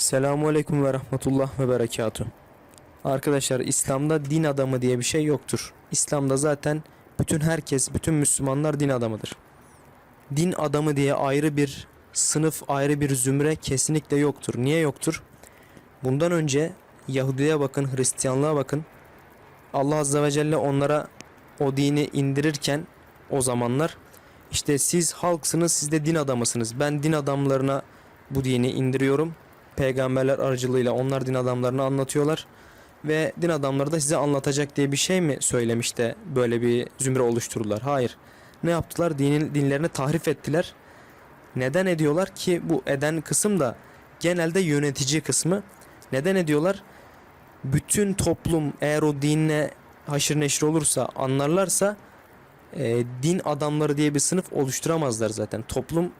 Selamun Aleyküm ve Rahmetullah ve Berekatuhu. Arkadaşlar İslam'da din adamı diye bir şey yoktur. İslam'da zaten bütün herkes, bütün Müslümanlar din adamıdır. Din adamı diye ayrı bir sınıf, ayrı bir zümre kesinlikle yoktur. Niye yoktur? Bundan önce Yahudi'ye bakın, Hristiyanlığa bakın. Allah Azze ve Celle onlara o dini indirirken o zamanlar işte siz halksınız, siz de din adamısınız. Ben din adamlarına bu dini indiriyorum peygamberler aracılığıyla onlar din adamlarını anlatıyorlar ve din adamları da size anlatacak diye bir şey mi söylemiş de böyle bir zümre oluşturdular? Hayır. Ne yaptılar? Dinin dinlerini tahrif ettiler. Neden ediyorlar ki bu eden kısım da genelde yönetici kısmı. Neden ediyorlar? Bütün toplum eğer o dinle haşır neşir olursa, anlarlarsa e, din adamları diye bir sınıf oluşturamazlar zaten. Toplum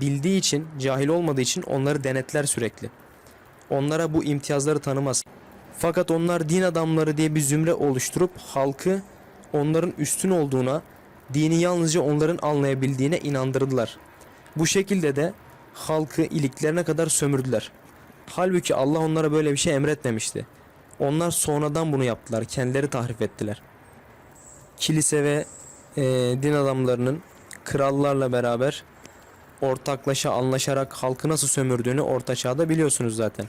bildiği için, cahil olmadığı için onları denetler sürekli. Onlara bu imtiyazları tanımaz. Fakat onlar din adamları diye bir zümre oluşturup halkı onların üstün olduğuna, dini yalnızca onların anlayabildiğine inandırdılar. Bu şekilde de halkı iliklerine kadar sömürdüler. Halbuki Allah onlara böyle bir şey emretmemişti. Onlar sonradan bunu yaptılar, kendileri tahrif ettiler. Kilise ve e, din adamlarının krallarla beraber ortaklaşa anlaşarak halkı nasıl sömürdüğünü orta çağda biliyorsunuz zaten.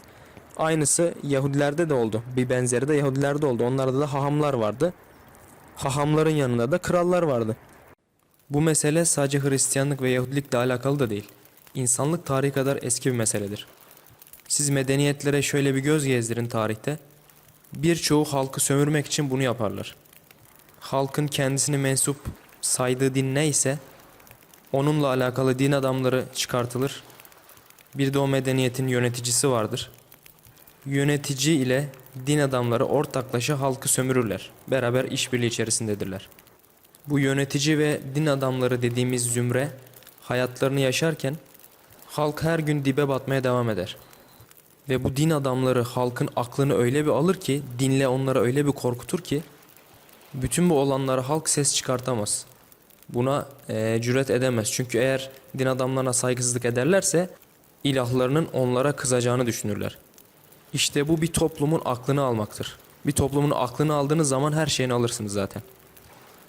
Aynısı Yahudilerde de oldu. Bir benzeri de Yahudilerde oldu. Onlarda da hahamlar vardı. Hahamların yanında da krallar vardı. Bu mesele sadece Hristiyanlık ve Yahudilikle alakalı da değil. İnsanlık tarihi kadar eski bir meseledir. Siz medeniyetlere şöyle bir göz gezdirin tarihte. Birçoğu halkı sömürmek için bunu yaparlar. Halkın kendisini mensup saydığı din neyse Onunla alakalı din adamları çıkartılır. Bir de o medeniyetin yöneticisi vardır. Yönetici ile din adamları ortaklaşa halkı sömürürler. Beraber işbirliği içerisindedirler. Bu yönetici ve din adamları dediğimiz zümre hayatlarını yaşarken halk her gün dibe batmaya devam eder. Ve bu din adamları halkın aklını öyle bir alır ki, dinle onları öyle bir korkutur ki bütün bu olanlara halk ses çıkartamaz buna e, cüret edemez. Çünkü eğer din adamlarına saygısızlık ederlerse ilahlarının onlara kızacağını düşünürler. İşte bu bir toplumun aklını almaktır. Bir toplumun aklını aldığınız zaman her şeyini alırsınız zaten.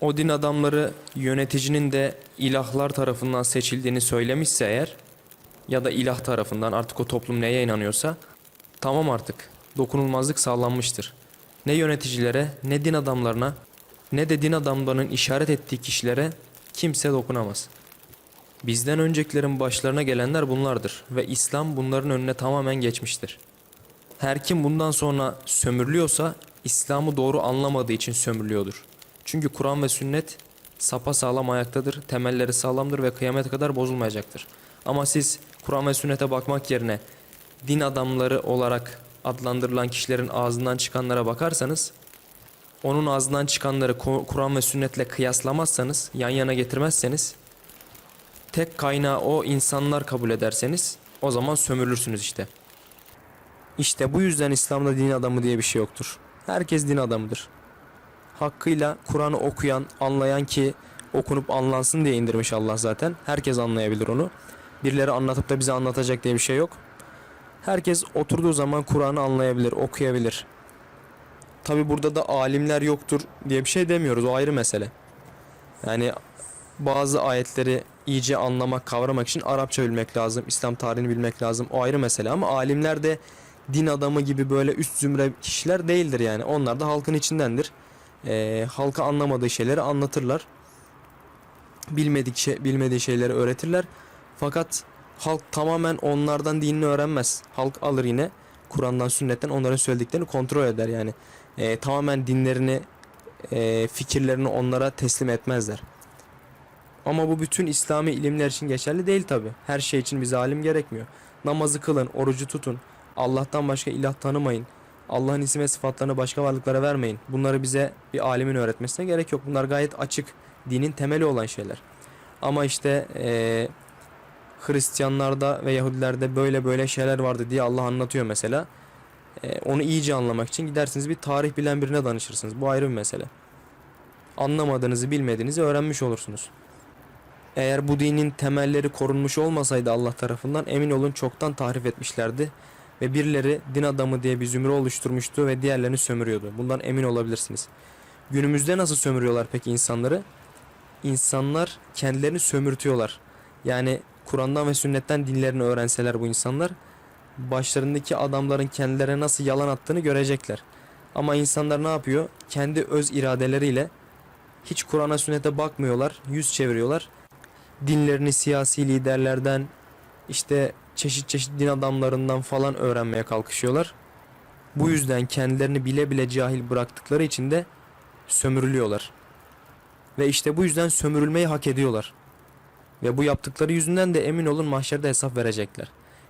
O din adamları yöneticinin de ilahlar tarafından seçildiğini söylemişse eğer ya da ilah tarafından artık o toplum neye inanıyorsa tamam artık dokunulmazlık sağlanmıştır. Ne yöneticilere ne din adamlarına ne de din adamlarının işaret ettiği kişilere kimse dokunamaz. Bizden öncekilerin başlarına gelenler bunlardır ve İslam bunların önüne tamamen geçmiştir. Her kim bundan sonra sömürülüyorsa İslam'ı doğru anlamadığı için sömürülüyordur. Çünkü Kur'an ve sünnet sapa sağlam ayaktadır, temelleri sağlamdır ve kıyamete kadar bozulmayacaktır. Ama siz Kur'an ve sünnete bakmak yerine din adamları olarak adlandırılan kişilerin ağzından çıkanlara bakarsanız onun ağzından çıkanları Kur'an ve sünnetle kıyaslamazsanız, yan yana getirmezseniz, tek kaynağı o insanlar kabul ederseniz o zaman sömürürsünüz işte. İşte bu yüzden İslam'da din adamı diye bir şey yoktur. Herkes din adamıdır. Hakkıyla Kur'an'ı okuyan, anlayan ki okunup anlansın diye indirmiş Allah zaten. Herkes anlayabilir onu. Birileri anlatıp da bize anlatacak diye bir şey yok. Herkes oturduğu zaman Kur'an'ı anlayabilir, okuyabilir. Tabi burada da alimler yoktur diye bir şey demiyoruz. O ayrı mesele. Yani bazı ayetleri iyice anlamak, kavramak için Arapça bilmek lazım. İslam tarihini bilmek lazım. O ayrı mesele ama alimler de din adamı gibi böyle üst zümre kişiler değildir yani. Onlar da halkın içindendir. Ee, halka anlamadığı şeyleri anlatırlar. Bilmedik şey, bilmediği şeyleri öğretirler. Fakat halk tamamen onlardan dinini öğrenmez. Halk alır yine Kur'an'dan, sünnetten onların söylediklerini kontrol eder yani e, tamamen dinlerini, e, fikirlerini onlara teslim etmezler. Ama bu bütün İslami ilimler için geçerli değil tabi. Her şey için bize alim gerekmiyor. Namazı kılın, orucu tutun. Allah'tan başka ilah tanımayın. Allah'ın isim ve sıfatlarını başka varlıklara vermeyin. Bunları bize bir alimin öğretmesine gerek yok. Bunlar gayet açık. Dinin temeli olan şeyler. Ama işte e, Hristiyanlarda ve Yahudilerde böyle böyle şeyler vardı diye Allah anlatıyor mesela. E, onu iyice anlamak için gidersiniz bir tarih bilen birine danışırsınız. Bu ayrı bir mesele. Anlamadığınızı bilmediğinizi öğrenmiş olursunuz. Eğer bu dinin temelleri korunmuş olmasaydı Allah tarafından emin olun çoktan tahrif etmişlerdi Ve birileri din adamı diye bir zümre oluşturmuştu ve diğerlerini sömürüyordu. Bundan emin olabilirsiniz. Günümüzde nasıl sömürüyorlar peki insanları? İnsanlar kendilerini sömürtüyorlar. Yani Kur'an'dan ve sünnetten dinlerini öğrenseler bu insanlar başlarındaki adamların kendilerine nasıl yalan attığını görecekler. Ama insanlar ne yapıyor? Kendi öz iradeleriyle hiç Kur'an'a sünnete bakmıyorlar, yüz çeviriyorlar. Dinlerini siyasi liderlerden, işte çeşit çeşit din adamlarından falan öğrenmeye kalkışıyorlar. Bu yüzden kendilerini bile bile cahil bıraktıkları için de sömürülüyorlar. Ve işte bu yüzden sömürülmeyi hak ediyorlar. Ve bu yaptıkları yüzünden de emin olun mahşerde hesap verecekler.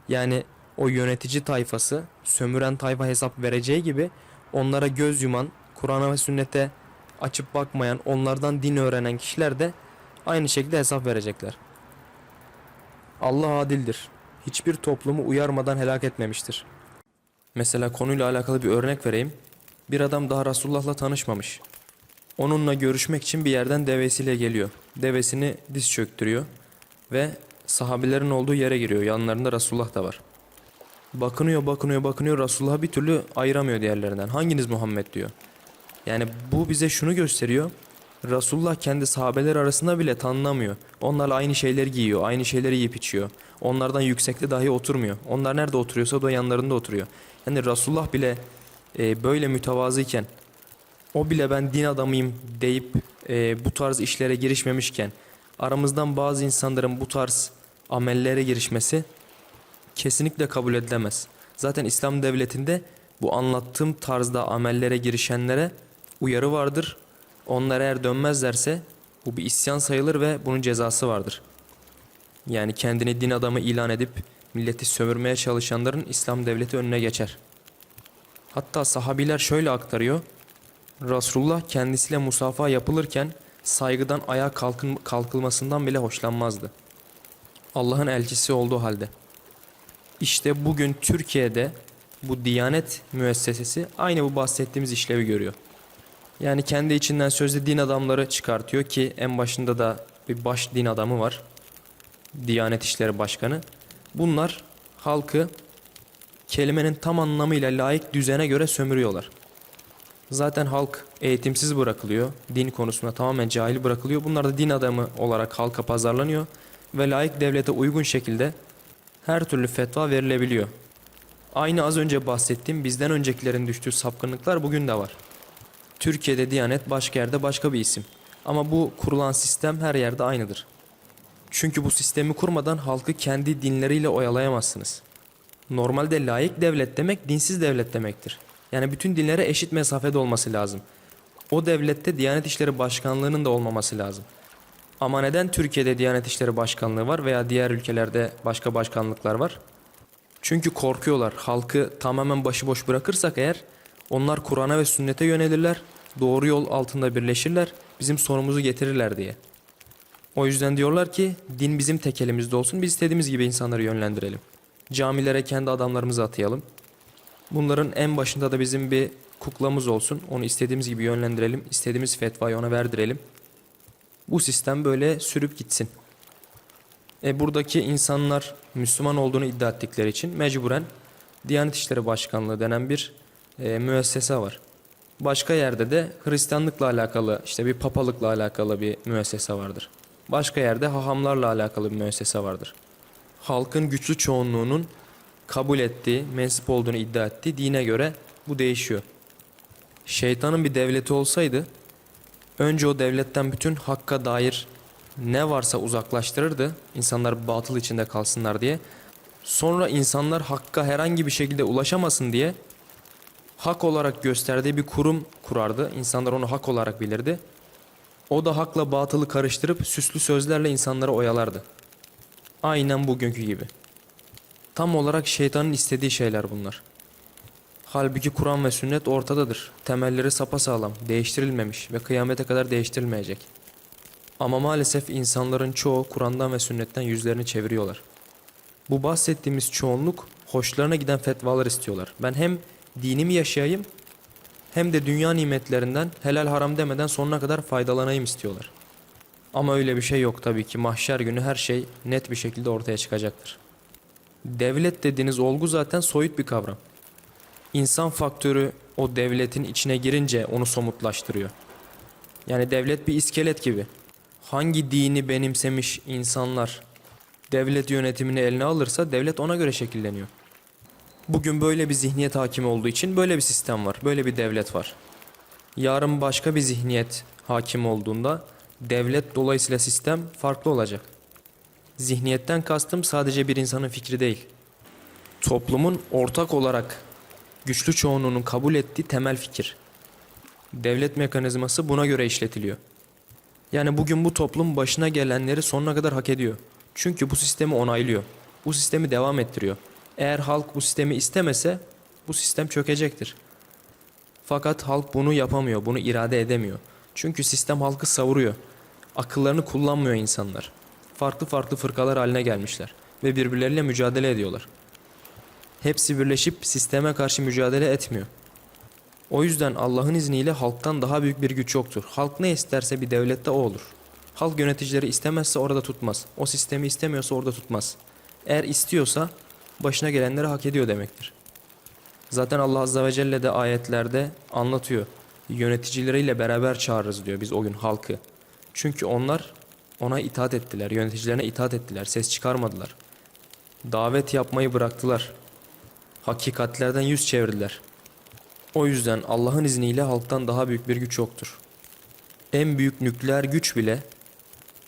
Yani o yönetici tayfası, sömüren tayfa hesap vereceği gibi onlara göz yuman, Kur'an'a ve sünnete açıp bakmayan, onlardan din öğrenen kişiler de aynı şekilde hesap verecekler. Allah adildir. Hiçbir toplumu uyarmadan helak etmemiştir. Mesela konuyla alakalı bir örnek vereyim. Bir adam daha Resulullah'la tanışmamış. Onunla görüşmek için bir yerden devesiyle geliyor. Devesini diz çöktürüyor ve sahabelerin olduğu yere giriyor. Yanlarında Resulullah da var. Bakınıyor, bakınıyor, bakınıyor. Resulullah'ı bir türlü ayıramıyor diğerlerinden. Hanginiz Muhammed diyor. Yani bu bize şunu gösteriyor. Resulullah kendi sahabeler arasında bile tanınamıyor. Onlarla aynı şeyleri giyiyor, aynı şeyleri yiyip içiyor. Onlardan yüksekte dahi oturmuyor. Onlar nerede oturuyorsa da yanlarında oturuyor. Yani Resulullah bile e, böyle mütevazıyken, o bile ben din adamıyım deyip e, bu tarz işlere girişmemişken, aramızdan bazı insanların bu tarz amellere girişmesi kesinlikle kabul edilemez. Zaten İslam devletinde bu anlattığım tarzda amellere girişenlere uyarı vardır. Onlar eğer dönmezlerse bu bir isyan sayılır ve bunun cezası vardır. Yani kendini din adamı ilan edip milleti sömürmeye çalışanların İslam devleti önüne geçer. Hatta sahabiler şöyle aktarıyor. Resulullah kendisiyle musafa yapılırken saygıdan ayağa kalkın, kalkılmasından bile hoşlanmazdı. Allah'ın elçisi olduğu halde. İşte bugün Türkiye'de bu Diyanet müessesesi aynı bu bahsettiğimiz işlevi görüyor. Yani kendi içinden sözde din adamları çıkartıyor ki en başında da bir baş din adamı var. Diyanet İşleri Başkanı. Bunlar halkı kelimenin tam anlamıyla layık düzene göre sömürüyorlar. Zaten halk eğitimsiz bırakılıyor. Din konusunda tamamen cahil bırakılıyor. Bunlar da din adamı olarak halka pazarlanıyor ve layık devlete uygun şekilde her türlü fetva verilebiliyor. Aynı az önce bahsettiğim bizden öncekilerin düştüğü sapkınlıklar bugün de var. Türkiye'de Diyanet başka yerde başka bir isim. Ama bu kurulan sistem her yerde aynıdır. Çünkü bu sistemi kurmadan halkı kendi dinleriyle oyalayamazsınız. Normalde layık devlet demek dinsiz devlet demektir. Yani bütün dinlere eşit mesafede olması lazım. O devlette Diyanet İşleri Başkanlığı'nın da olmaması lazım. Ama neden Türkiye'de Diyanet İşleri Başkanlığı var veya diğer ülkelerde başka başkanlıklar var? Çünkü korkuyorlar. Halkı tamamen başıboş bırakırsak eğer onlar Kur'an'a ve sünnete yönelirler. Doğru yol altında birleşirler. Bizim sonumuzu getirirler diye. O yüzden diyorlar ki din bizim tek elimizde olsun. Biz istediğimiz gibi insanları yönlendirelim. Camilere kendi adamlarımızı atayalım. Bunların en başında da bizim bir kuklamız olsun. Onu istediğimiz gibi yönlendirelim. İstediğimiz fetvayı ona verdirelim. Bu sistem böyle sürüp gitsin. E buradaki insanlar Müslüman olduğunu iddia ettikleri için mecburen Diyanet İşleri Başkanlığı denen bir e, müessese var. Başka yerde de Hristiyanlıkla alakalı işte bir papalıkla alakalı bir müessese vardır. Başka yerde hahamlarla alakalı bir müessese vardır. Halkın güçlü çoğunluğunun kabul ettiği, mensup olduğunu iddia ettiği dine göre bu değişiyor. Şeytanın bir devleti olsaydı önce o devletten bütün hakka dair ne varsa uzaklaştırırdı. İnsanlar batıl içinde kalsınlar diye. Sonra insanlar hakka herhangi bir şekilde ulaşamasın diye hak olarak gösterdiği bir kurum kurardı. İnsanlar onu hak olarak bilirdi. O da hakla batılı karıştırıp süslü sözlerle insanları oyalardı. Aynen bugünkü gibi. Tam olarak şeytanın istediği şeyler bunlar. Halbuki Kur'an ve sünnet ortadadır. Temelleri sapasağlam, değiştirilmemiş ve kıyamete kadar değiştirilmeyecek. Ama maalesef insanların çoğu Kur'an'dan ve sünnetten yüzlerini çeviriyorlar. Bu bahsettiğimiz çoğunluk hoşlarına giden fetvalar istiyorlar. Ben hem dinimi yaşayayım hem de dünya nimetlerinden helal haram demeden sonuna kadar faydalanayım istiyorlar. Ama öyle bir şey yok tabii ki. Mahşer günü her şey net bir şekilde ortaya çıkacaktır. Devlet dediğiniz olgu zaten soyut bir kavram. İnsan faktörü o devletin içine girince onu somutlaştırıyor. Yani devlet bir iskelet gibi. Hangi dini benimsemiş insanlar devlet yönetimini eline alırsa devlet ona göre şekilleniyor. Bugün böyle bir zihniyet hakim olduğu için böyle bir sistem var, böyle bir devlet var. Yarın başka bir zihniyet hakim olduğunda devlet dolayısıyla sistem farklı olacak. Zihniyetten kastım sadece bir insanın fikri değil. Toplumun ortak olarak güçlü çoğunluğunun kabul ettiği temel fikir. Devlet mekanizması buna göre işletiliyor. Yani bugün bu toplum başına gelenleri sonuna kadar hak ediyor. Çünkü bu sistemi onaylıyor. Bu sistemi devam ettiriyor. Eğer halk bu sistemi istemese bu sistem çökecektir. Fakat halk bunu yapamıyor, bunu irade edemiyor. Çünkü sistem halkı savuruyor. Akıllarını kullanmıyor insanlar. Farklı farklı fırkalar haline gelmişler ve birbirleriyle mücadele ediyorlar. Hepsi birleşip sisteme karşı mücadele etmiyor. O yüzden Allah'ın izniyle halktan daha büyük bir güç yoktur. Halk ne isterse bir devlette o olur. Halk yöneticileri istemezse orada tutmaz. O sistemi istemiyorsa orada tutmaz. Eğer istiyorsa başına gelenleri hak ediyor demektir. Zaten Allah Azze ve Celle de ayetlerde anlatıyor. Yöneticileriyle beraber çağırırız diyor biz o gün halkı. Çünkü onlar ona itaat ettiler, yöneticilerine itaat ettiler, ses çıkarmadılar. Davet yapmayı bıraktılar. Hakikatlerden yüz çevirdiler. O yüzden Allah'ın izniyle halktan daha büyük bir güç yoktur. En büyük nükleer güç bile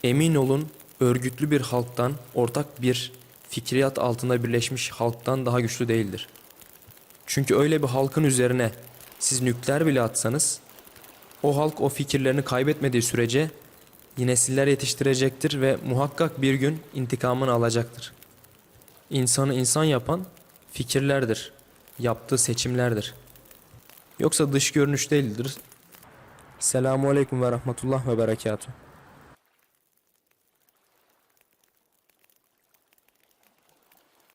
emin olun örgütlü bir halktan, ortak bir fikriyat altında birleşmiş halktan daha güçlü değildir. Çünkü öyle bir halkın üzerine siz nükleer bile atsanız o halk o fikirlerini kaybetmediği sürece nesiller yetiştirecektir ve muhakkak bir gün intikamını alacaktır. İnsanı insan yapan fikirlerdir, yaptığı seçimlerdir. Yoksa dış görünüş değildir. Selamun Aleyküm ve Rahmetullah ve Berekatuhu.